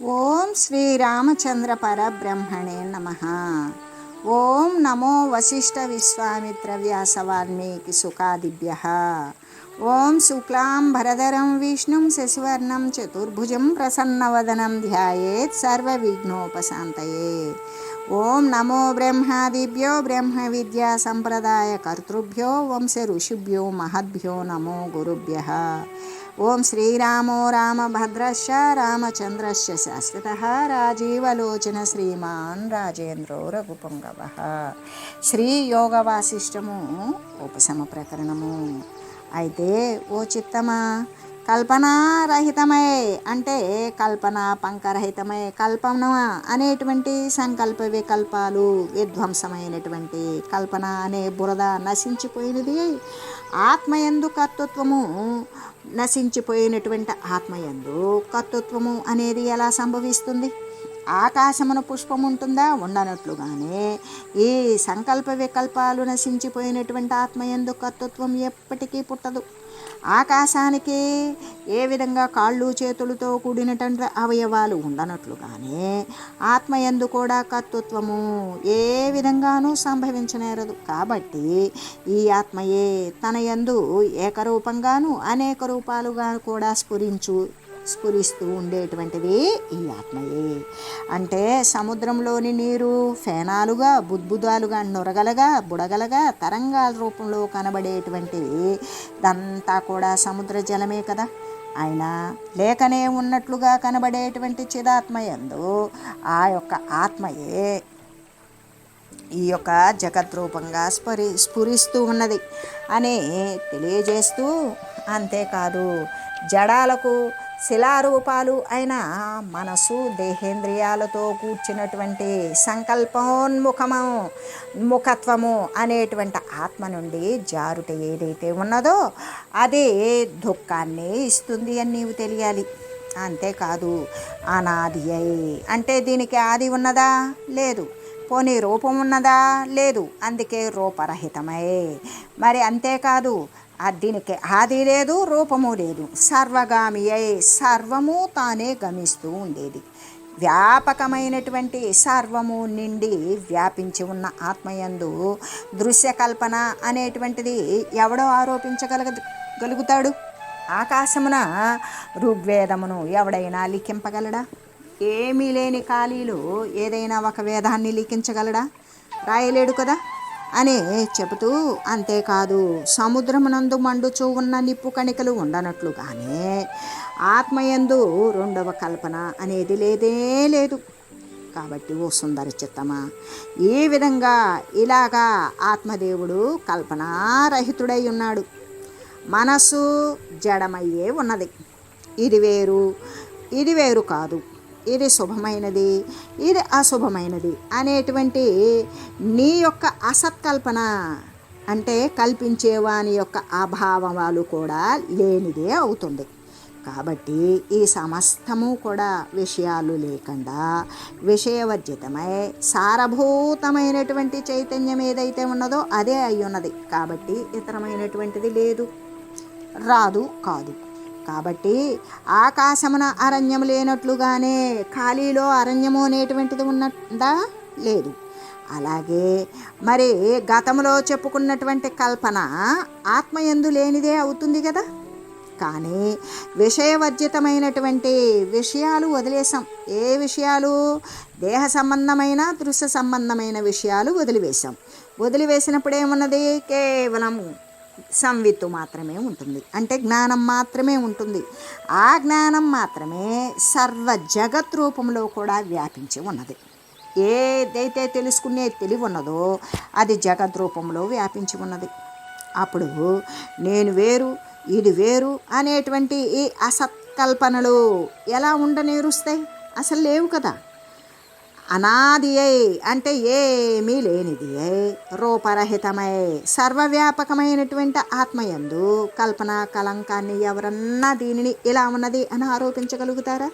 ఓం శ్రీరామచంద్ర పరబ్రహ్మణే నమ ఓం నమో వశిష్ఠ విశ్వామిత్ర వ్యాస వాల్మీకి సుఖాదిభ్య ఓం శుక్లాం భరధరం విష్ణుం శశివర్ణం చతుర్భుజం ప్రసన్నవదనం ధ్యాయేత్ సర్వవిఘ్నోపశాంతయే ఓం నమో బ్రహ్మాదిభ్యో బ్రహ్మ విద్యా సంప్రదాయ కర్తృభ్యో వంశ ఋషిభ్యో మహద్భ్యో నమో గురుభ్య ఓం శ్రీరామో రామభద్రశ్చ రామచంద్రశ్చ శాశ్వత రాజీవలోచన శ్రీమాన్ రాజేంద్రో రఘుపుంగవ. శ్రీ యోగ వాసిష్టము ఉపశమ ప్రకరణము. అయితే ఓ చిత్తమా? కల్పనారహితమై అంటే కల్పన పంకరహితమై కల్పన అనేటువంటి సంకల్ప వికల్పాలు విధ్వంసమైనటువంటి కల్పన అనే బురద నశించిపోయినది. ఆత్మయందు కర్తృత్వము నశించిపోయినటువంటి ఆత్మయందు కర్తృత్వము అనేది ఎలా సంభవిస్తుంది? ఆకాశమున పుష్పం ఉంటుందా ఉండనట్లుగానే ఈ సంకల్ప వికల్పాలు నశించిపోయినటువంటి ఆత్మయందు కర్తృత్వం ఎప్పటికీ పుట్టదు. ఆకాశానికి ఏ విధంగా కాళ్ళు చేతులతో కూడినటువంటి అవయవాలు ఉండనట్లుగానే ఆత్మయందు కూడా కర్తృత్వము ఏ విధంగానూ సంభవించనేరదు. కాబట్టి ఈ ఆత్మయే తన యందు ఏకరూపంగాను అనేక రూపాలుగా కూడా స్ఫురించు స్ఫురిస్తూ ఉండేటువంటిది ఈ ఆత్మయే. అంటే సముద్రంలోని నీరు ఫేనాలుగా బుద్బుదాలుగా నొరగలగా బుడగలగా తరంగాల రూపంలో కనబడేటువంటివి. ఇదంతా కూడా సముద్ర జలమే కదా. ఆయన లేకనే ఉన్నట్లుగా కనబడేటువంటి చిదాత్మయందు ఆ యొక్క ఆత్మయే ఈ యొక్క జగద్రూపంగా స్ఫురి స్ఫురిస్తూ ఉన్నది అని తెలియజేస్తూ అంతేకాదు జడాలకు శిలారూపాలు అయిన మనసు దేహేంద్రియాలతో కూర్చున్నటువంటి సంకల్పోన్ముఖము ముఖత్వము అనేటువంటి ఆత్మ నుండి జారుట ఏదైతే ఉన్నదో అదే దుఃఖాన్ని ఇస్తుంది అని నీవు తెలియాలి. అంతేకాదు అనాది అయి అంటే దీనికి ఆది ఉన్నదా? లేదు. పోనీ రూపం ఉన్నదా? లేదు. అందుకే రూపరహితమై. మరి అంతేకాదు దీనికి ఆది లేదు రూపము లేదు. సర్వగామి అయి సర్వము తానే గమిస్తూ ఉండేది. వ్యాపకమైనటువంటి సర్వము నిండి వ్యాపించి ఉన్న ఆత్మయందు దృశ్యకల్పన అనేటువంటిది ఎవడో ఆరోపించగలగ గలుగుతాడు? ఆకాశమున ఋగ్వేదమును ఎవడైనా లిఖింపగలడా? ఏమీ లేని ఖాళీలు ఏదైనా ఒక వేదాన్ని లిఖించగలడా? రాయలేడు కదా? అనే చెబుతూ అంతేకాదు సముద్రమునందు మండుచూ ఉన్న నిప్పు కణికలు ఉండనట్లుగానే ఆత్మయందు రెండవ కల్పన అనేది లేదే లేదు. కాబట్టి ఓ సుందర చిత్తమా ఈ విధంగా ఇలాగా ఆత్మదేవుడు కల్పనారహితుడై ఉన్నాడు. మనసు జడమయ్యే ఉన్నది. ఇది వేరు ఇది వేరు కాదు. ఇది శుభమైనది ఇది అశుభమైనది అనేటువంటి నీ యొక్క అసత్కల్పన అంటే కల్పించేవాని యొక్క అభావాలు కూడా లేనిదే అవుతుంది. కాబట్టి ఈ సమస్తము కూడా విషయాలు లేకుండా విషయవర్జితమై సారభూతమైనటువంటి చైతన్యం ఏదైతే ఉన్నదో అదే అయి ఉన్నది కాబట్టి ఇతరమైనటువంటిది లేదు రాదు కాదు. కాబట్టి ఆకాశమున అరణ్యము లేనట్లుగానే ఖాళీలో అరణ్యము అనేటువంటిది ఉన్నదా? లేదు. అలాగే మరి గతంలో చెప్పుకున్నటువంటి కల్పన ఆత్మయందు లేనిదే అవుతుంది కదా? కానీ విషయవర్జితమైనటువంటి విషయాలు వదిలేసాం ఏ విషయాలు? దేహ సంబంధమైన దృశ్య సంబంధమైన విషయాలు వదిలివేశాం. వదిలివేసినప్పుడు ఏమున్నది? కేవలం సంవిత్తు మాత్రమే ఉంటుంది. అంటే జ్ఞానం మాత్రమే ఉంటుంది. ఆ జ్ఞానం మాత్రమే సర్వ జగత్ రూపంలో కూడా వ్యాపించి ఉన్నది. ఏదైతే తెలుసుకునే తెలివి ఉన్నదో అది జగత్ రూపంలో వ్యాపించి ఉన్నది. అప్పుడు నేను వేరు ఇది వేరు అనేటువంటి ఈ అసత్కల్పనలు ఎలా ఉండనేరుస్తాయి? అసలు లేవు కదా. అనాదియై అంటే ఏమీ లేనిది. అయి రూపరహితమై. సర్వవ్యాపకమైనటువంటి ఆత్మయందు కల్పన కలంకాన్ని ఎవరన్నా దీనిని ఇలా ఉన్నది అని ఆరోపించగలుగుతారా?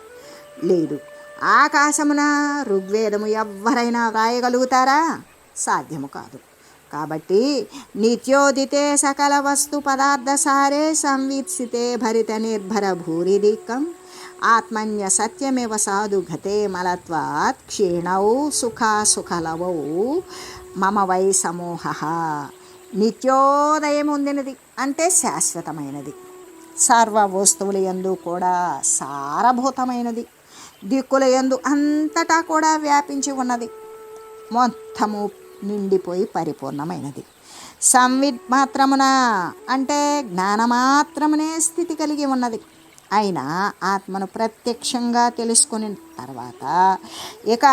లేదు. ఆకాశమున ఋగ్వేదము ఎవరైనా వ్రాయగలుగుతారా? సాధ్యము కాదు. కాబట్టి నిత్యోదితే సకల వస్తు పదార్థ సారే సంవీత్సితే భరిత నిర్భర భూరిదిక్కం ఆత్మన్య సత్యమేవ సాధు గతే మలత్వాత్ క్షీణౌ సుఖాసుఖలవౌ మమ వై సమూహ. నిత్యోదయం ఉందినది అంటే శాశ్వతమైనది. సర్వ వస్తువుల యందు కూడా సారభూతమైనది. దిక్కుల యందు అంతటా కూడా వ్యాపించి ఉన్నది. మొత్తము నిండిపోయి పరిపూర్ణమైనది. సంవిద్ మాత్రమున అంటే జ్ఞానమాత్రమునే స్థితి కలిగి ఉన్నది. అయినా ఆత్మను ప్రత్యక్షంగా తెలుసుకుని తర్వాత ఇక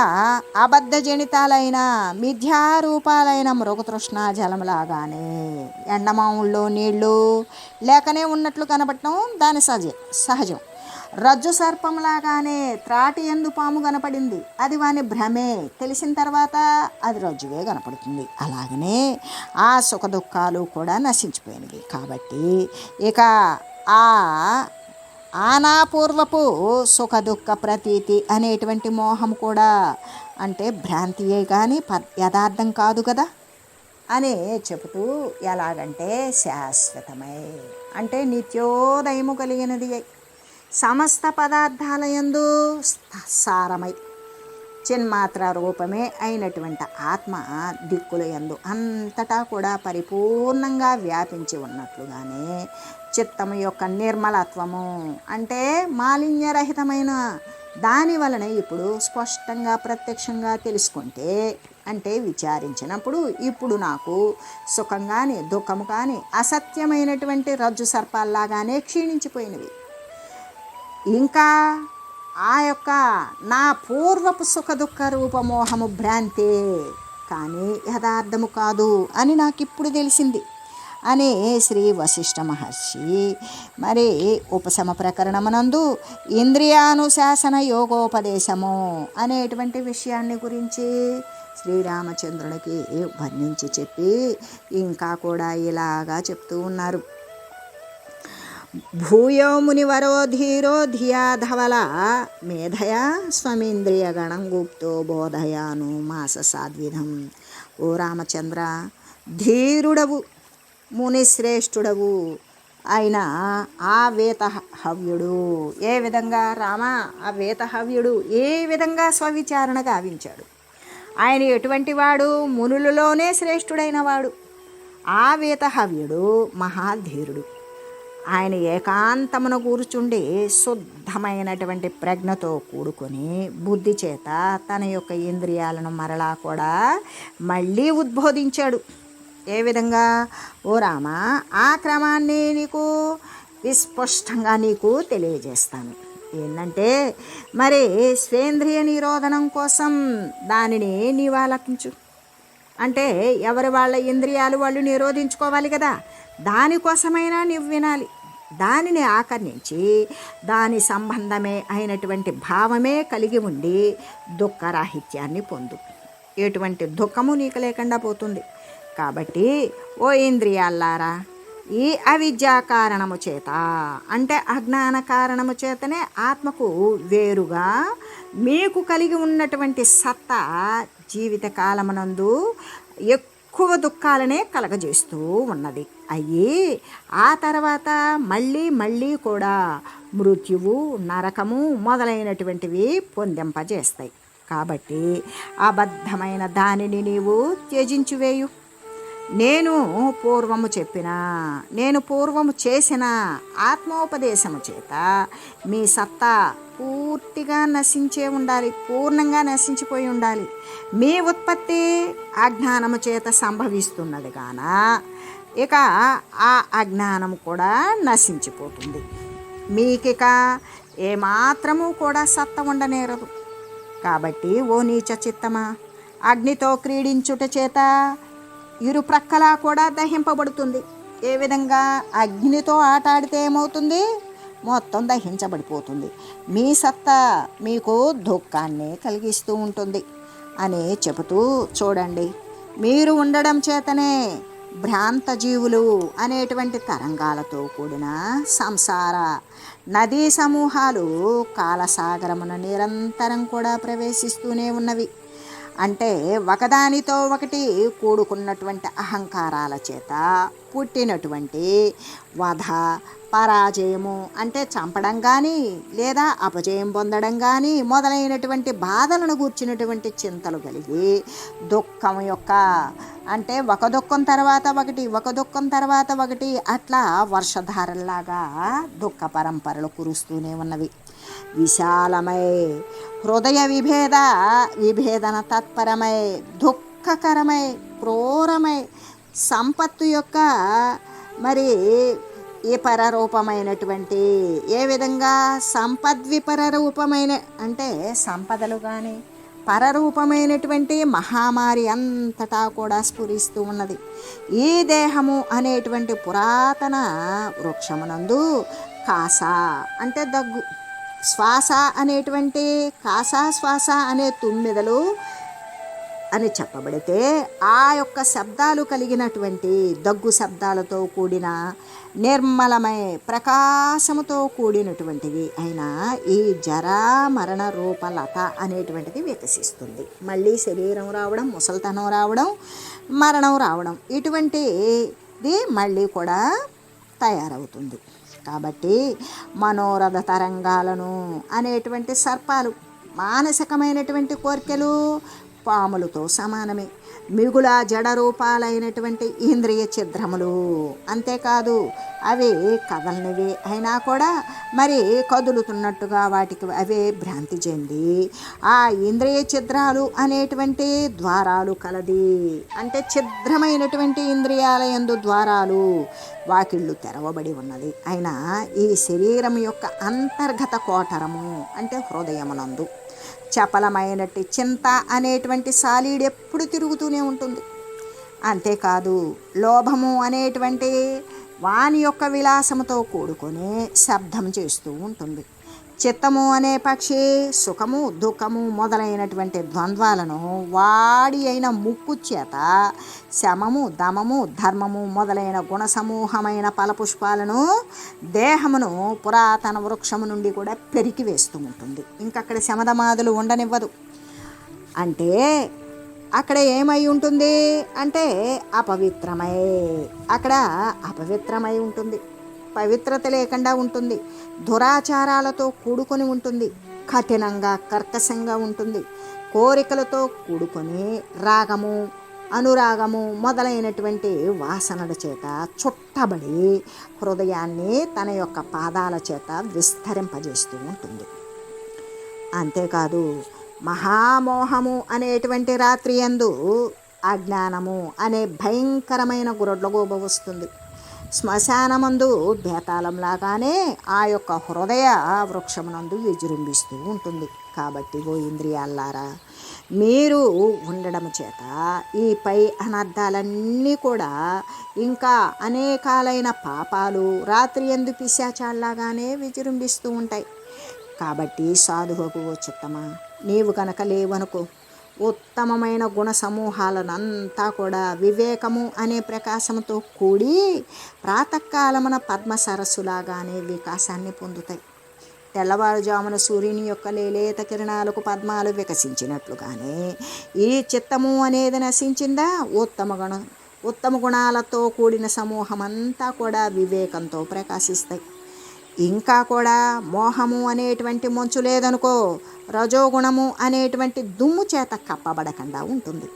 అబద్ధ జనితాలైన మిథ్యారూపాలైన మృగతృష్ణ జలంలాగానే ఎండమావుల్లో నీళ్ళు లేకనే ఉన్నట్లు కనపడటం దాని సహజ సహజం. రజ్జు సర్పంలాగానే త్రాటి ఎందు పాము కనపడింది అది వాని భ్రమే. తెలిసిన తర్వాత అది రజ్జువే కనపడుతుంది అలాగనే ఆ సుఖదుఖాలు కూడా నశించిపోయినవి. కాబట్టి ఇక ఆ ఆనాపూర్వపు సుఖ దుఃఖ ప్రతీతి అనేటువంటి మోహం కూడా అంటే భ్రాంతియే కానీ ప యథార్థం కాదు కదా? అని చెబుతూ ఎలాగంటే శాశ్వతమై. అంటే నిత్యోదయము కలిగినది సమస్త పదార్థాల యందు సారమై చిన్మాత్ర రూపమే అయినటువంటి ఆత్మ దిక్కుల యందు అంతటా కూడా పరిపూర్ణంగా వ్యాపించి ఉన్నట్లుగానే చిత్తము యొక్క నిర్మలత్వము. అంటే మాలిన్యరహితమైన దాని వలన ఇప్పుడు స్పష్టంగా ప్రత్యక్షంగా తెలుసుకుంటే అంటే విచారించినప్పుడు ఇప్పుడు నాకు సుఖం కానీ దుఃఖము కానీ అసత్యమైనటువంటి రజ్జు సర్పాల్లాగానే క్షీణించిపోయినవి. ఇంకా ఆ యొక్క నా పూర్వపు సుఖ దుఃఖ రూపమోహము భ్రాంతే. కానీ యథార్థము కాదు అని నాకు ఇప్పుడు తెలిసింది. అని శ్రీ వశిష్ఠ మహర్షి. మరి ఉపశమ ప్రకరణమునందు ఇంద్రియానుశాసన యోగోపదేశము అనేటువంటి విషయాన్ని గురించి శ్రీరామచంద్రుడికి వర్ణించి చెప్పి ఇంకా కూడా ఇలాగా చెప్తూ ఉన్నారు. భూయో మునివరో ధీరో ధియాధవల మేధయా స్వమేంద్రియగణం గుప్తో బోధయాను మాస సాద్విధం. ఓ రామచంద్ర ధీరుడవు. మునిశ్రేష్ఠుడవు. ఆయన ఆ వేతహవ్యుడు. ఏ విధంగా రామ? ఆ వేతహవ్యుడు ఏ విధంగా స్వవిచారణ గావించాడు? ఆయన ఎటువంటి వాడు? మునులలోనే శ్రేష్ఠుడైన వాడు. ఆ వేతహవ్యుడు మహాధీరుడు. ఆయన ఏకాంతమున కూర్చుండి శుద్ధమైనటువంటి ప్రజ్ఞతో కూడుకొని బుద్ధి చేత తన యొక్క ఇంద్రియాలను మరలా కూడా మళ్ళీ ఉద్బోధించాడు. ఏ విధంగా? ఓ రామ ఆ క్రమాన్ని నీకు విస్పష్టంగా నీకు తెలియజేస్తాను. ఏంటంటే మరి స్వేంద్రియ నిరోధనం కోసం దానిని నీవు ఆలకించు అంటే ఎవరి వాళ్ళ ఇంద్రియాలు వాళ్ళు నిరోధించుకోవాలి కదా దానికోసమైనా నువ్వు వినాలి. దానిని ఆకర్ణించి దాని సంబంధమే అయినటువంటి భావమే కలిగి ఉండి దుఃఖరాహిత్యాన్ని పొందు. ఎటువంటి దుఃఖము నీకు లేకుండా పోతుంది. కాబట్టి ఓ ఇంద్రియాల్లారా ఈ అవిద్యా కారణము చేత అంటే అజ్ఞాన కారణము చేతనే ఆత్మకు వేరుగా మీకు కలిగి ఉన్నటువంటి సత్తా జీవిత కాలమునందు ఎక్కువ దుఃఖాలనే కలగజేస్తూ ఉన్నది. అయ్యి ఆ తర్వాత మళ్ళీ మళ్ళీ కూడా మృత్యువు నరకము మొదలైనటువంటివి పొందింపజేస్తాయి. కాబట్టి అబద్ధమైన దానిని నీవు త్యజించివేయు. నేను పూర్వము చెప్పిన నేను పూర్వము చేసిన ఆత్మోపదేశము చేత మీ సత్తా పూర్తిగా నశించే ఉండాలి పూర్ణంగా నశించిపోయి ఉండాలి. మీ ఉత్పత్తి అజ్ఞానము చేత సంభవిస్తున్నది కాన ఇక ఆ అజ్ఞానం కూడా నశించిపోతుంది. మీకిక ఏమాత్రము కూడా సత్త ఉండనేరదు. కాబట్టి ఓ నీచ చిత్తమా? అగ్నితో క్రీడించుట చేత ఇరుప్రక్కలా కూడా దహింపబడుతుంది. ఏ విధంగా అగ్నితో ఆటాడితే ఏమవుతుంది? మొత్తం దహించబడిపోతుంది. మీ సత్తా మీకు దుఃఖాన్ని కలిగిస్తూ ఉంటుంది అని చెబుతూ చూడండి. మీరు ఉండడం చేతనే భ్రాంత జీవులు అనేటువంటి తరంగాలతో కూడిన సంసార నదీ సమూహాలు కాలసాగరమున నిరంతరం కూడా ప్రవేశిస్తూనే ఉన్నవి. అంటే ఒకదానితో ఒకటి కూడుకున్నటువంటి అహంకారాల చేత పుట్టినటువంటి వధ పరాజయము అంటే చంపడం కానీ లేదా అపజయం పొందడం కానీ మొదలైనటువంటి బాధలను కూర్చున్నటువంటి చింతలు కలిగి దుఃఖం యొక్క అంటే ఒక దుఃఖం తర్వాత ఒకటి ఒక దుఃఖం తర్వాత ఒకటి అట్లా వర్షధారల్లాగా దుఃఖ పరంపరలు కురుస్తూనే ఉన్నవి. విశాలమై హృదయ విభేద విభేదన తత్పరమై దుఃఖకరమై క్రూరమై సంపత్తు యొక్క మరి ఈ పరరూపమైనటువంటి ఏ విధంగా సంపద్విపర రూపమైన అంటే సంపదలు కానీ పరరూపమైనటువంటి మహామారి అంతటా కూడా స్ఫురిస్తూ ఉన్నది. ఈ దేహము అనేటువంటి పురాతన వృక్షమునందు కాస అంటే దగ్గు. శ్వాస అనేటువంటి కాస శ్వాస అనే తుమ్మిదలు అని చెప్పబడితే ఆ యొక్క శబ్దాలు కలిగినటువంటి దగ్గు శబ్దాలతో కూడిన నిర్మలమై ప్రకాశముతో కూడినటువంటివి అయిన ఈ జర మరణ రూపలత అనేటువంటిది వికసిస్తుంది. మళ్ళీ శరీరం రావడం ముసలితనం రావడం మరణం రావడం ఇటువంటిది మళ్ళీ కూడా తయారవుతుంది. కాబట్టి మనోరథ తరంగాలను అనేటువంటి సర్పాలు మానసికమైనటువంటి కోరికలు పాములతో సమానమే. మిగుల జడ రూపాలైనటువంటి ఇంద్రియ ఛిద్రములు. అంతేకాదు అవి కదలనివి అయినా కూడా మరి కదులుతున్నట్టుగా వాటికి అవే భ్రాంతి చెంది. ఆ ఇంద్రియ ఛిద్రాలు అనేటువంటి ద్వారాలు కలది. అంటే ఛిద్రమైనటువంటి ఇంద్రియాల ఎందు ద్వారాలు వాకిళ్ళు తెరవబడి ఉన్నది. అయినా ఈ శరీరం యొక్క అంతర్గత కోటరము అంటే హృదయమునందు. చపలమైనట్టు చింత అనేటువంటి సాలీడు ఎప్పుడు తిరుగుతూనే ఉంటుంది. అంతేకాదు లోభము అనేటువంటి వాని యొక్క విలాసముతో కూడుకొని శబ్దం చేస్తూ ఉంటుంది. చిత్తము అనే పక్షి సుఖము దుఃఖము మొదలైనటువంటి ద్వంద్వాలను వాడి అయిన ముక్కు చేత శమము దమము ధర్మము మొదలైన గుణ సమూహమైన ఫలపుష్పాలను దేహమును పురాతన వృక్షము నుండి కూడా పెరికి వేస్తూ ఉంటుంది. ఇంకక్కడ శమదమాదులు ఉండనివ్వదు. అంటే అక్కడ ఏమై ఉంటుంది? అంటే అపవిత్రమై అక్కడ అపవిత్రమై ఉంటుంది. పవిత్రత లేకుండా ఉంటుంది. దురాచారాలతో కూడుకొని ఉంటుంది. కఠినంగా కర్కశంగా ఉంటుంది. కోరికలతో కూడుకొని రాగము అనురాగము మొదలైనటువంటి వాసనల చేత చుట్టబడి హృదయాన్ని తన యొక్క పాదాల చేత విస్తరింపజేస్తూ ఉంటుంది. అంతేకాదు మహామోహము అనేటువంటి రాత్రి ఎందు అజ్ఞానము అనే భయంకరమైన గురడ్లగోబ వస్తుంది. శ్మశానమందు బేతాళంలాగానే ఆ యొక్క హృదయ వృక్షమునందు విజృంభిస్తూ ఉంటుంది. కాబట్టి ఓ ఇంద్రియాలారా మీరు ఉండడం చేత ఈ పై అనర్థాలన్నీ కూడా ఇంకా అనేకాలైన పాపాలు రాత్రి ఎందు పిశాచాల్లాగానే విజృంభిస్తూ ఉంటాయి. కాబట్టి సాధువుకు ఓ చిత్తమా నీవు కనుక లేవనుకో ఉత్తమమైన గుణ సమూహాలనంతా కూడా వివేకము అనే ప్రకాశంతో కూడి ప్రాతకాలమున పద్మ సరస్సులాగానే వికాసాన్ని పొందుతాయి. తెల్లవారుజామున సూర్యుని యొక్క లేలేత కిరణాలకు పద్మాలు వికసించినట్లుగానే ఈ చిత్తము అనేది నశించిందా? ఉత్తమ గుణం ఉత్తమ గుణాలతో కూడిన సమూహం అంతా కూడా వివేకంతో ప్రకాశిస్తాయి. ఇంకా కూడా మోహము అనేటువంటి మంచు లేదనుకో రజోగుణము అనేటువంటి దుమ్ము చేత కప్పబడకుండా ఉంటుంది.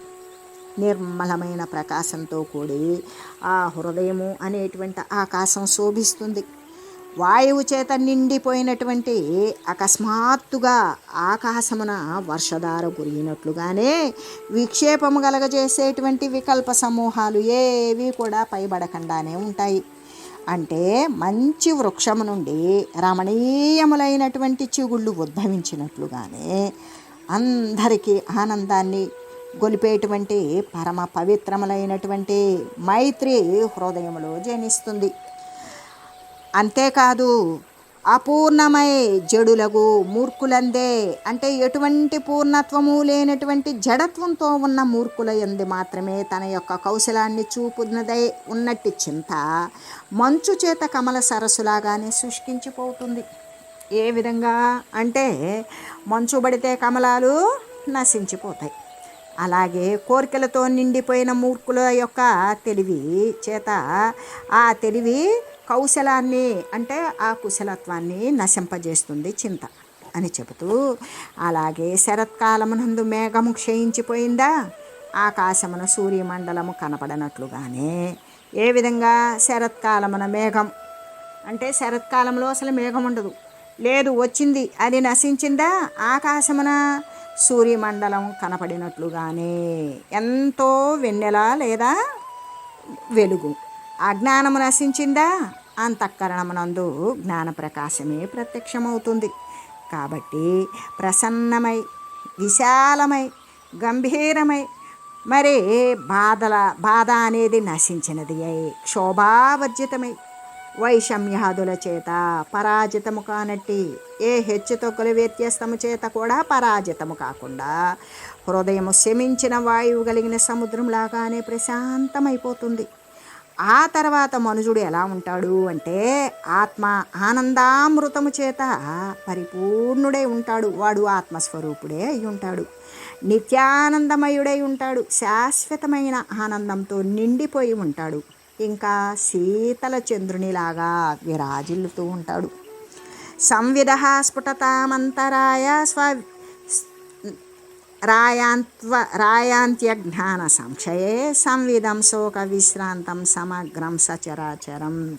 నిర్మలమైన ప్రకాశంతో కూడి ఆ హృదయము అనేటువంటి ఆకాశం శోభిస్తుంది. వాయువు చేత నిండిపోయినటువంటి అకస్మాత్తుగా ఆకాశమున వర్షధార కురిగినట్లుగానే విక్షేపము కలగజేసేటువంటి వికల్ప సమూహాలు ఏవి కూడా పైబడకుండానే ఉంటాయి. అంటే మంచి వృక్షము నుండి రమణీయములైనటువంటి చిగుళ్ళు ఉద్భవించినట్లుగానే అందరికీ ఆనందాన్ని గొలిపేటువంటి పరమ పవిత్రములైనటువంటి మైత్రి హృదయములో జనిస్తుంది. అంతేకాదు అపూర్ణమై జడులగు మూర్ఖులందే. అంటే ఎటువంటి పూర్ణత్వము లేనటువంటి జడత్వంతో ఉన్న మూర్ఖుల ఎందు మాత్రమే తన యొక్క కౌశలాన్ని చూపున్నదై ఉన్నట్టు చింత మంచు చేత కమల సరస్సులాగానే శుష్కించిపోతుంది ఏ విధంగా? అంటే మంచు పడితే కమలాలు నశించిపోతాయి. అలాగే కోరికలతో నిండిపోయిన మూర్ఖుల యొక్క తెలివి చేత ఆ తెలివి కౌశలాన్ని అంటే ఆ కుశలత్వాన్ని నశింపజేస్తుంది చింత అని చెబుతూ అలాగే శరత్కాలమునందు మేఘము క్షయించిపోయిందా? ఆకాశమున సూర్యమండలము కనపడనట్లుగానే ఏ విధంగా శరత్కాలమున మేఘం? అంటే శరత్కాలంలో అసలు మేఘం ఉండదు. లేదు వచ్చింది అది నశించిందా? ఆకాశమున సూర్యమండలం కనపడినట్లుగానే. ఎంతో వెన్నెల లేదా వెలుగు. అజ్ఞానము నశించిందా? అంతఃకరణమునందు జ్ఞాన ప్రకాశమే ప్రత్యక్షమవుతుంది. కాబట్టి ప్రసన్నమై విశాలమై గంభీరమై మరి బాధల బాధ అనేది నశించినది అయి క్షోభావర్జితమై వైషమ్యాదుల చేత పరాజితము కానట్టి ఏ హెచ్చు తొక్కులు వ్యత్యస్తము చేత కూడా పరాజితము కాకుండా హృదయము శమించిన వాయువు కలిగిన సముద్రంలాగానే ప్రశాంతమైపోతుంది. ఆ తర్వాత మనుజుడు ఎలా ఉంటాడు అంటే ఆత్మ ఆనందామృతము చేత పరిపూర్ణుడై ఉంటాడు. వాడు ఆత్మస్వరూపుడే అయి ఉంటాడు. నిత్యానందమయుడై ఉంటాడు. శాశ్వతమైన ఆనందంతో నిండిపోయి ఉంటాడు. ఇంకా శీతల చంద్రునిలాగా విరాజిల్లుతూ ఉంటాడు. సంవిధ స్ఫుటతామంతరాయ స్వ రాయాంత్వ రాయాంత్యజ్ఞాన సంశయే సంవిధం శోక విశ్రాంతం సమగ్రం సచరాచరం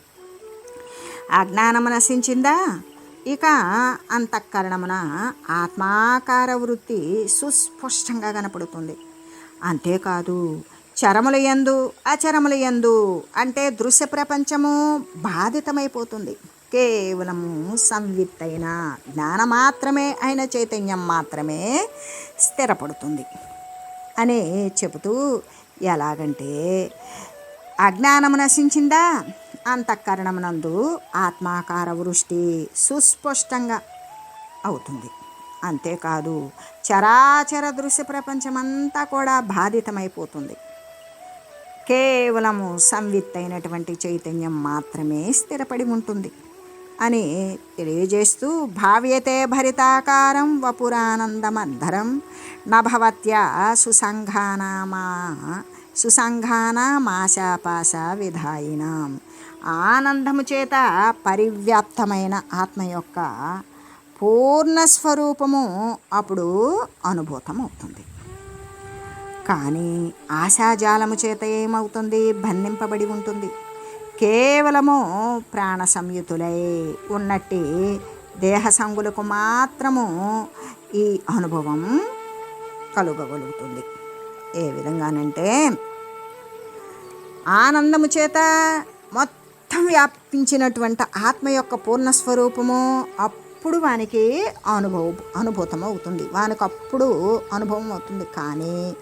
అజ్ఞానము నశించిందా ఇక అంతఃకరణమున ఆత్మాకార వృత్తి సుస్పష్టంగా కనపడుతుంది. అంతేకాదు చరముల యందు అచరముల యందు అంటే దృశ్య ప్రపంచము బాధితమైపోతుంది. కేవలము సంవిత్తైన జ్ఞాన మాత్రమే అయిన చైతన్యం మాత్రమే స్థిరపడుతుంది. అని చెబుతూ ఎలాగంటే అజ్ఞానము నశించిందా? అంతఃకరణమునందు ఆత్మాకార వృష్టి సుస్పష్టంగా అవుతుంది. అంతేకాదు చరాచర దృశ్య ప్రపంచమంతా కూడా బాధితమైపోతుంది. కేవలము సంవిత్తైనటువంటి చైతన్యం మాత్రమే స్థిరపడి ఉంటుంది. అని తెలియజేస్తూ భావ్యతే భరితాకారం వపురానందమద్ధరం నభవత్యా సుసంఘానామా సుసంఘానామాశాపాశ విధాయినాం. ఆనందము చేత పరివ్యాప్తమైన ఆత్మ యొక్క పూర్ణస్వరూపము అప్పుడు అనుభూతం అవుతుంది కానీ ఆశాజాలము చేత ఏమవుతుంది? బంధింపబడి ఉంటుంది. కేవలము ప్రాణ సంయుతులై ఉన్నట్టి దేహ సంగులకు మాత్రము ఈ అనుభవం కలుగగలుగుతుంది. ఏ విధంగానంటే ఆనందము చేత మొత్తం వ్యాపించినటువంటి ఆత్మ యొక్క పూర్ణ స్వరూపము అప్పుడు వానికి అనుభవం అనుభూతం అవుతుంది వానికి అప్పుడు అనుభవం అవుతుంది కానీ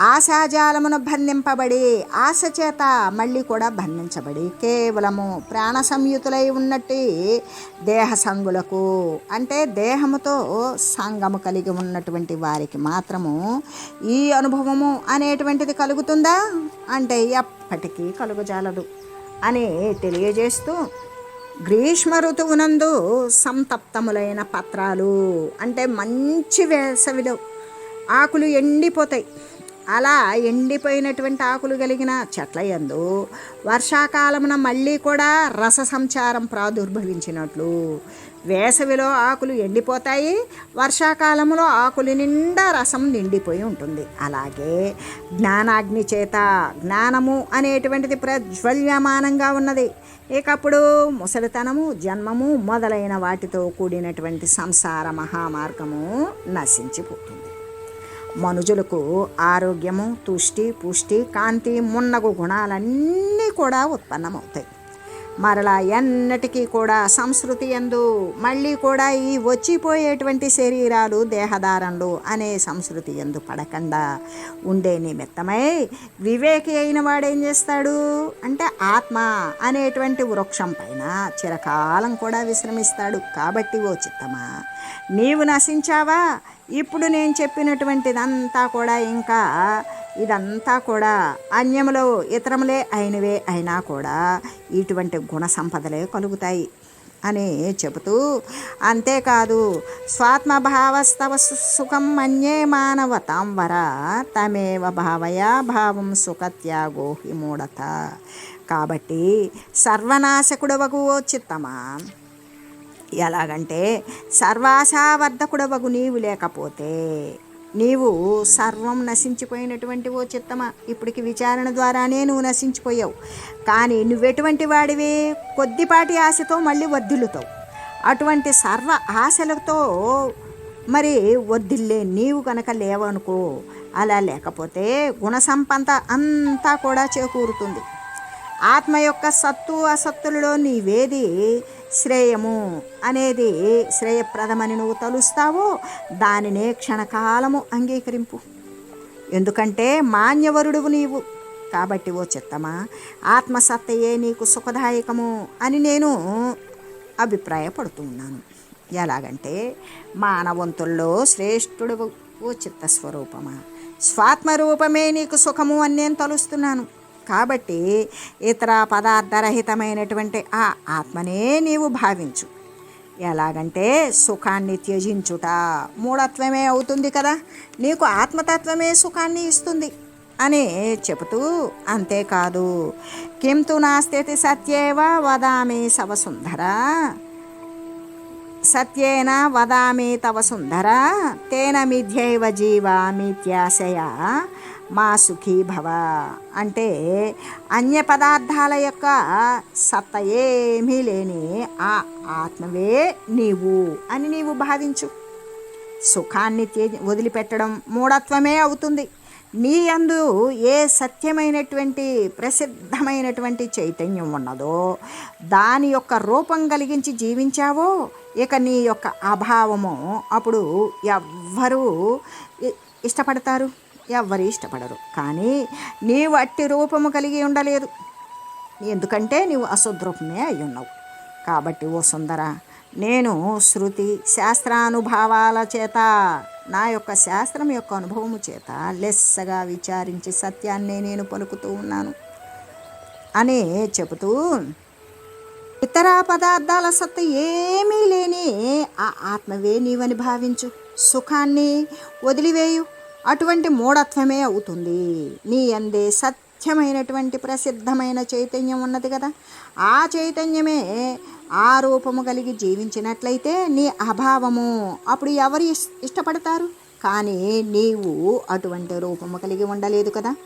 ఆశాజాలమును బంధింపబడి ఆశ చేత మళ్ళీ కూడా బంధించబడి కేవలము ప్రాణ సంయుతులై ఉన్నట్టు దేహ సంగులకు అంటే దేహముతో సంగము కలిగి ఉన్నటువంటి వారికి మాత్రము ఈ అనుభవము అనేటువంటిది కలుగుతుందా? అంటే ఎప్పటికీ కలుగజాలదు. అని తెలియజేస్తూ గ్రీష్మ ఋతువునందు సంతప్తములైన పత్రాలు. అంటే మంచి వేసవిలో ఆకులు ఎండిపోతాయి. అలా ఎండిపోయినటువంటి ఆకులు కలిగిన చెట్ల ఎందు వర్షాకాలమున మళ్ళీ కూడా రస సంచారం ప్రాదుర్భవించినట్లు. వేసవిలో ఆకులు ఎండిపోతాయి వర్షాకాలంలో ఆకులు నిండా రసం నిండిపోయి ఉంటుంది. అలాగే జ్ఞానాగ్ని చేత జ్ఞానము అనేటువంటిది ప్రజ్వల్యమానంగా ఉన్నది. ఇకప్పుడు ముసలితనము జన్మము మొదలైన వాటితో కూడినటువంటి సంసార మహామార్గము నశించిపోతుంది. మనుజులకు ఆరోగ్యము తుష్టి పుష్టి కాంతి మున్నగు గుణాలన్నీ కూడా ఉత్పన్నమవుతాయి. మరలా ఎన్నటికీ కూడా సంస్కృతి ఎందు మళ్ళీ కూడా ఈ వచ్చిపోయేటువంటి శరీరాలు దేహదారణలు అనే సంస్కృతి ఎందు పడకుండా. ఉండే నిమిత్తమై వివేకి అయిన వాడేం చేస్తాడు? అంటే ఆత్మ అనేటువంటి వృక్షం పైన చిరకాలం కూడా విశ్రమిస్తాడు. కాబట్టి ఓ చిత్తమా నీవు నశించావా? ఇప్పుడు నేను చెప్పినటువంటిదంతా కూడా ఇంకా ఇదంతా కూడా అన్యములో ఇతరములే అయినవే అయినా కూడా ఇటువంటి గుణ సంపదలే కలుగుతాయి అని చెబుతూ అంతేకాదు స్వాత్మభావస్తవ సుఖం మన్యే మానవతాం వర తమేవ భావయ భావం సుఖత్యాగోహి మూఢత కాబట్టి సర్వనాశకుడవగు ఓ చిత్తమా? ఎలాగంటే సర్వాశావర్ధకుడవగు నీవు లేకపోతే నీవు సర్వం నశించిపోయినటువంటి ఓ చిత్తమా? ఇప్పటికి విచారణ ద్వారానే నువ్వు నశించిపోయావు. కానీ నువ్వెటువంటి వాడివి? కొద్దిపాటి ఆశతో మళ్ళీ వర్ధిల్లుతావు. అటువంటి సర్వ ఆశలతో మరి వర్ధిల్లే నీవు కనుక లేవనుకో అలా లేకపోతే గుణసంపద అంతా కూడా చేకూరుతుంది. ఆత్మ యొక్క సత్తు అసత్తులలో నీవేది? శ్రేయము అనేది శ్రేయప్రదమని నువ్వు తలుస్తావో దానినే క్షణకాలము అంగీకరింపు. ఎందుకంటే మాన్యవరుడువు నీవు. కాబట్టి ఓ చిత్తమా ఆత్మసత్తయే నీకు సుఖదాయకము అని నేను అభిప్రాయపడుతూ ఉన్నాను ఎలాగంటే మానవంతుల్లో శ్రేష్ఠుడు ఓ చిత్తస్వరూపమా స్వాత్మరూపమే నీకు సుఖము అని నేను తలుస్తున్నాను. కాబట్టి ఇతర పదార్థరహితమైనటువంటి ఆ ఆత్మనే నీవు భావించు. ఎలాగంటే సుఖాన్ని త్యజించుట మూఢత్వమే అవుతుంది కదా నీకు ఆత్మతత్వమే సుఖాన్ని ఇస్తుంది అని చెబుతూ అంతేకాదు. కింతు నాస్తి సత్యేవ వదామి సవసుందర సత్యేన వదామి తవ సుందర తేన మిథ్యైవ జీవామిత్యాశయ మా సుఖీ భవ. అంటే అన్య పదార్థాల యొక్క సత్త ఏమీ లేని ఆ ఆత్మవే నీవు అని నీవు భావించు. సుఖాన్ని వదిలిపెట్టడం మూఢత్వమే అవుతుంది. నీ అందు ఏ సత్యమైనటువంటి ప్రసిద్ధమైనటువంటి చైతన్యం ఉన్నదో దాని యొక్క రూపం కలిగించి జీవించావో ఇక నీ యొక్క అభావము అప్పుడు ఎవ్వరూ ఇ- ఇష్టపడతారు. ఎవ్వరు ఇష్టపడరు. కానీ నీవు అట్టి రూపము కలిగి ఉండలేదు. ఎందుకంటే నీవు అశుద్రూపమే అయి ఉన్నావు. కాబట్టి ఓ సుందర నేను శృతి శాస్త్రానుభవాల చేత నా యొక్క శాస్త్రం యొక్క అనుభవము చేత లెస్సగా విచారించి సత్యాన్నే నేను పలుకుతూ ఉన్నాను. అని చెబుతూ ఇతర పదార్థాల సత్త ఏమీ లేని ఆ ఆత్మవే నీవని భావించు. సుఖాన్ని వదిలివేయు. అటువంటి మూఢత్వమే అవుతుంది. నీ అందే సత్యమైనటువంటి ప్రసిద్ధమైన చైతన్యం ఉన్నది కదా. ఆ చైతన్యమే ఆ రూపము కలిగి జీవించినట్లయితే నీ అభావము అప్పుడు ఎవరు ఇస్- ఇష్టపడతారు? కానీ నీవు అటువంటి రూపము కలిగి ఉండలేదు కదా.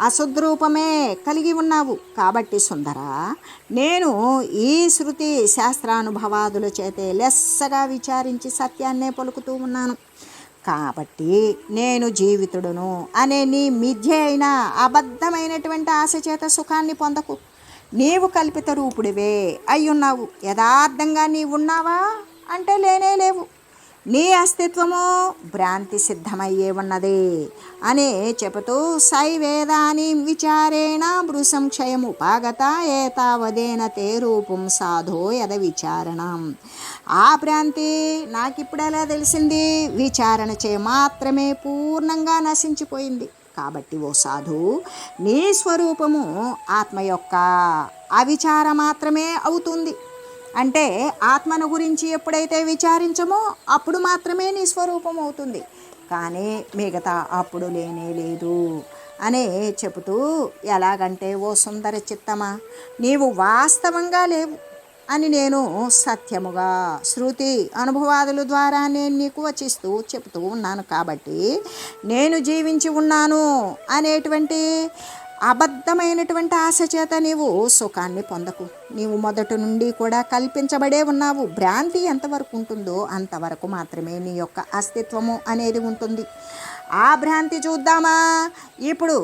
అశుద్ధ రూపమే కలిగి ఉన్నావు. కాబట్టి సుందర నేను ఈ శృతి శాస్త్రానుభవాదుల చేతే లెస్సగా విచారించి సత్యాన్నే పలుకుతూ ఉన్నాను. కాబట్టి నేను జీవితుడును అనే నీ మిథ్య అయిన అబద్ధమైనటువంటి ఆశ చేత సుఖాన్ని పొందకు. నీవు కల్పిత రూపుడివే అయ్యున్నావు. యథార్థంగా నీవున్నావా? అంటే లేనే లేవు. నీ అస్తిత్వము భ్రాంతి సిద్ధమయ్యే ఉన్నది అని చెబుతూ సై వేదాని విచారేణ భృసంక్షయముపాగత ఏతావదేన తే రూపం సాధో యద విచారణం. ఆ భ్రాంతి నాకిప్పుడు ఎలా తెలిసింది? విచారణ చే మాత్రమే పూర్ణంగా నశించిపోయింది. కాబట్టి ఓ సాధు నీ స్వరూపము ఆత్మ యొక్క అవిచార మాత్రమే అవుతుంది. అంటే ఆత్మను గురించి ఎప్పుడైతే విచారించమో అప్పుడు మాత్రమే నీ స్వరూపం అవుతుంది. కానీ మిగతా అప్పుడు లేనే లేదు అనే చెబుతూ ఎలాగంటే ఓ సుందర చిత్తమా నీవు వాస్తవంగా లేవు అని నేను సత్యముగా శృతి అనుభవాదుల ద్వారా నేను నీకు వచిస్తూ చెబుతూ ఉన్నాను కాబట్టి నేను జీవించి ఉన్నాను అనేటువంటి అబద్ధమైనటువంటి ఆశ చేత నీవు సుఖాన్ని పొందకు. నీవు మొదటి నుండి కూడా కల్పించబడే ఉన్నావు. భ్రాంతి ఎంతవరకు ఉంటుందో అంతవరకు మాత్రమే నీ యొక్క అస్తిత్వము అనేది ఉంటుంది. ఆ భ్రాంతి చూద్దామా? ఇప్పుడు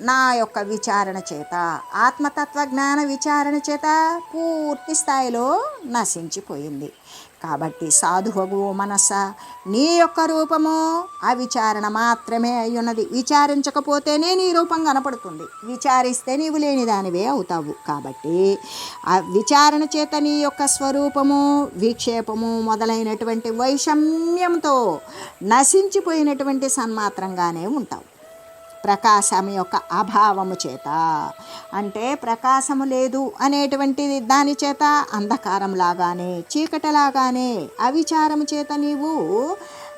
నా యొక్క విచారణ చేత ఆత్మతత్వ జ్ఞాన విచారణ చేత పూర్తి స్థాయిలో నశించిపోయింది. కాబట్టి సాధువగు మనస నీ యొక్క రూపము ఆ విచారణ మాత్రమే అయ్యున్నది. విచారించకపోతేనే నీ రూపం కనపడుతుంది. విచారిస్తే నీవు లేని దానివే అవుతావు. కాబట్టి ఆ విచారణ చేత నీ యొక్క స్వరూపము విక్షేపము మొదలైనటువంటి వైషమ్యంతో నశించిపోయినటువంటి సన్మాత్రంగానే ఉంటావు. ప్రకాశం యొక్క అభావము చేత. అంటే ప్రకాశము లేదు అనేటువంటి దాని చేత అంధకారం లాగానే అవిచారము చేత నీవు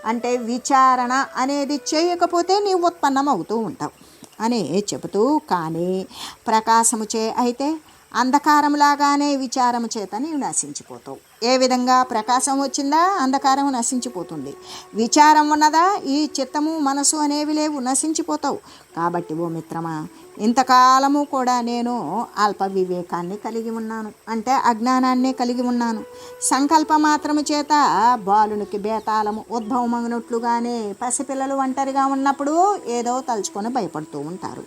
అంటే విచారణ అనేది చేయకపోతే నీవు ఉత్పన్నం అవుతూ ఉంటావు. అని చెబుతూ కానీ ప్రకాశము చే అయితే అంధకారంలాగానే విచారము చేత నీవు నశించిపోతావు. ఏ విధంగా ప్రకాశం వచ్చిందా అంధకారం నశించిపోతుంది. విచారం ఉన్నదా? ఈ చిత్తము మనసు అనేవి లేవు నశించిపోతావు. కాబట్టి ఓ మిత్రమా ఇంతకాలము కూడా నేను అల్ప వివేకాన్ని కలిగి ఉన్నాను. అంటే అజ్ఞానాన్ని కలిగి ఉన్నాను. సంకల్ప మాత్రము చేత బాలునికి బేతాళము ఉద్భవమగినట్లుగానే పసిపిల్లలు ఒంటరిగా ఉన్నప్పుడు ఏదో తలుచుకొని భయపడుతూ ఉంటారు.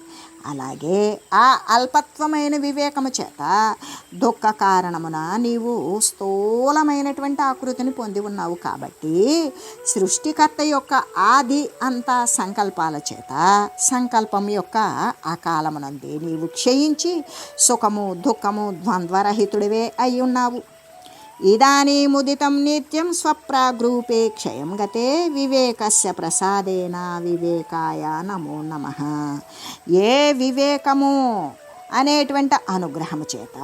అలాగే ఆ అల్పత్వమైన వివేకము చేత దుఃఖ కారణమున నీవు స్థూలమైనటువంటి ఆకృతిని పొంది ఉన్నావు కాబట్టి సృష్టికర్త యొక్క ఆది అంత సంకల్పాల చేత సంకల్పం యొక్క కాలమునందే. నీవు క్షయించి సుఖము దుఃఖము ద్వంద్వరహితుడివే అయి ఉన్నావు ఇదానీముదితం నిత్యం స్వప్రాగ్రూపే క్షయం గతే వివేకస్య ప్రసాదేన వివేకాయ నమో నమ. ఏ వివేకము అనేటువంటి అనుగ్రహము చేత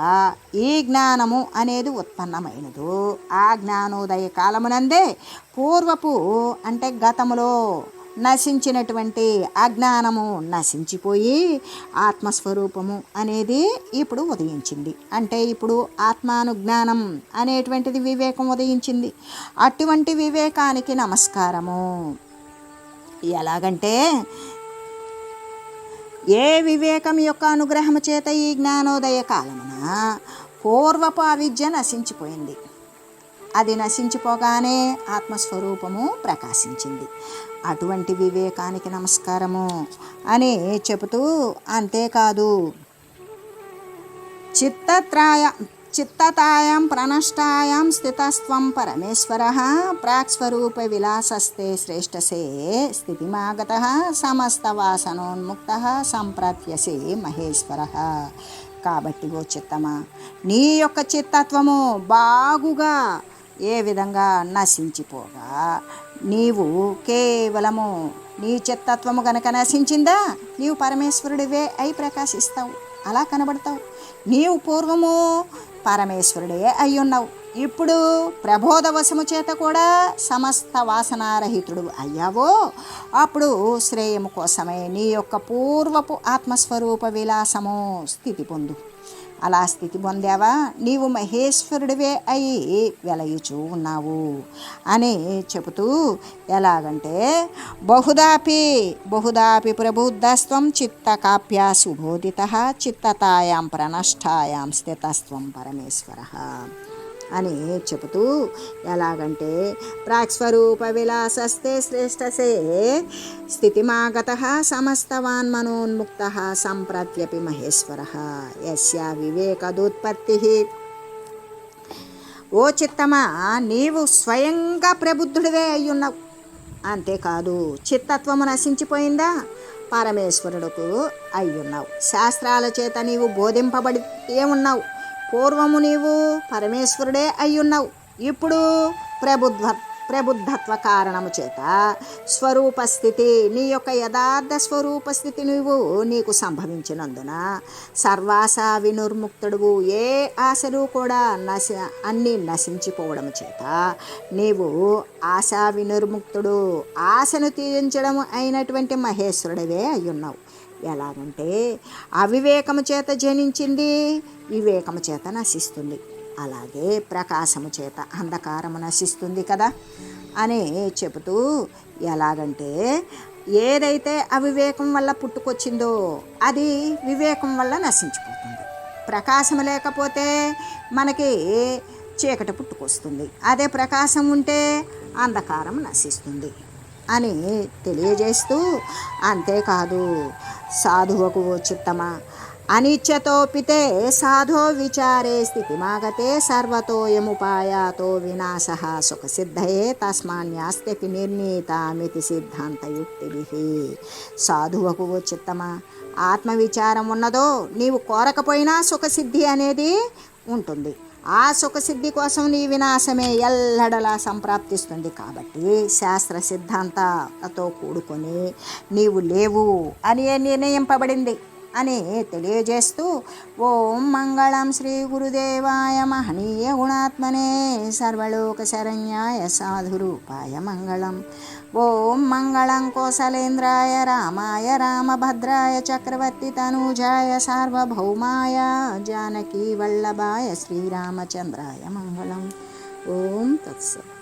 ఈ జ్ఞానము అనేది ఉత్పన్నమైనదో. ఆ జ్ఞానోదయ కాలమునందే పూర్వపు అంటే గతములో నశించినటువంటి అజ్ఞానము నశించిపోయి ఆత్మస్వరూపము అనేది ఇప్పుడు ఉదయించింది. అంటే ఇప్పుడు ఆత్మానుజ్ఞానం అనేటువంటిది వివేకం ఉదయించింది. అటువంటి వివేకానికి నమస్కారము. ఎలాగంటే ఏ వివేకం యొక్క అనుగ్రహము చేత ఈ జ్ఞానోదయ కాలమున పూర్వపు అవిద్య నశించిపోయింది. అది నశించిపోగానే ఆత్మస్వరూపము ప్రకాశించింది. అటువంటి వివేకానికి నమస్కారము అని చెబుతూ అంతేకాదు చిత్తత్రాయ చిత్తతాయాం ప్రణష్టాయాం స్థితస్త్వం పరమేశ్వర ప్రాక్స్వరూప విలాసస్తే శ్రేష్టసే స్థితిమాగత సమస్త వాసనోన్ముక్త సంప్రాప్యసే మహేశ్వర. కాబట్టి ఓ చిత్తమా నీ యొక్క చిత్తత్వము బాగుగా ఏ విధంగా నశించిపోగా నీవు కేవలము నీ చిత్తత్వము గనక నశించిందా నీవు పరమేశ్వరుడివే అయి ప్రకాశిస్తావు. అలా కనబడతావు. నీవు పూర్వము పరమేశ్వరుడే అయి ఉన్నావు. ఇప్పుడు ప్రబోధవశము చేత కూడా సమస్త వాసనారహితుడు అయ్యావో అప్పుడు శ్రేయము కోసమే నీ యొక్క పూర్వపు ఆత్మస్వరూప విలాసము స్థితి పొందు. అలా స్థితి పొందావా? నీవు మహేశ్వరుడివే అయి వెలయుచూ ఉన్నావు అని చెబుతూ ఎలాగంటే బహుదాపి బహుదాపి ప్రబుద్ధస్వం చిత్త కాప్యా సుబోధిత చిత్తతాయాం ప్రణష్టాయాం స్థితస్వం పరమేశ్వర. అని చెబుతూ ఎలాగంటే ప్రాక్స్వరూప విలాసస్తే శ్రేష్టసే స్థితిమాగత సమస్తవాన్ మనోన్ముక్త సంప్రత్యపి మహేశ్వర యస్యా వివేకదోత్పత్తి. ఓ చిత్తమా నీవు స్వయంగా ప్రబుద్ధుడివే అయ్యున్నావు. అంతేకాదు చిత్తత్వము నశించిపోయిందా? పరమేశ్వరుడుకు అయ్యున్నావు. శాస్త్రాల చేత నీవు బోధింపబడి ఏమున్నావు పూర్వము నీవు పరమేశ్వరుడే అయ్యున్నావు. ఇప్పుడు ప్రబుద్ధ ప్రబుద్ధత్వ కారణము చేత స్వరూపస్థితి నీ యొక్క యథార్థ స్వరూపస్థితి నువ్వు నీకు సంభవించినందున సర్వాస వినుర్ముక్తుడువు ఏ ఆశలు కూడా నశ అన్నీ నశించిపోవడం చేత నీవు ఆశా వినుర్ముక్తుడు. ఆశను తీరించడం అయినటువంటి మహేశ్వరుడివే అయ్యున్నావు. ఎలాగంటే అవివేకము చేత జనించింది వివేకము చేత నశిస్తుంది. అలాగే ప్రకాశము చేత అంధకారము నశిస్తుంది కదా అని చెబుతూ ఎలాగంటే ఏదైతే అవివేకం వల్ల పుట్టుకొచ్చిందో అది వివేకం వల్ల నశించిపోతుంది. ప్రకాశం లేకపోతే మనకి చీకటి పుట్టుకొస్తుంది. అదే ప్రకాశం ఉంటే అంధకారం నశిస్తుంది. అని తెలియజేస్తూ అంతేకాదు సాధువకు ఓ చిత్తమా? అనిత్యతోపితే సాధో విచారే స్థితిమాగతే సర్వతోయముపాయాతో వినాశ సుఖసిద్ధయే తస్మాన్యాస్తి నిర్ణీతామితి సిద్ధాంతయుక్తి సాధువకు ఓ చిత్తమా? ఆత్మవిచారం ఉన్నదో నీవు కోరకపోయినా సుఖసిద్ధి అనేది ఉంటుంది. ఆ సుఖసిద్ధి కోసం నీ వినాశమే ఎల్లడలా సంప్రాప్తిస్తుంది కాబట్టి శాస్త్ర సిద్ధాంతాలతో కూడుకొని నీవు లేవు అని నిర్ణయింపబడింది అని తెలియజేస్తూ ఓం మంగళం శ్రీ గురుదేవాయ మహనీయ గుణాత్మనే సర్వలోక శరణ్యాయ సాధురూపాయ మంగళం. ओं मंगल कौसलेन्द्राय रामाय रामभद्राय चक्रवर्तितनूजाय सार्वभौमाय जानकीवल्लभाय श्रीरामचन्द्राय मङ्गलम् ॐ तत्सत्।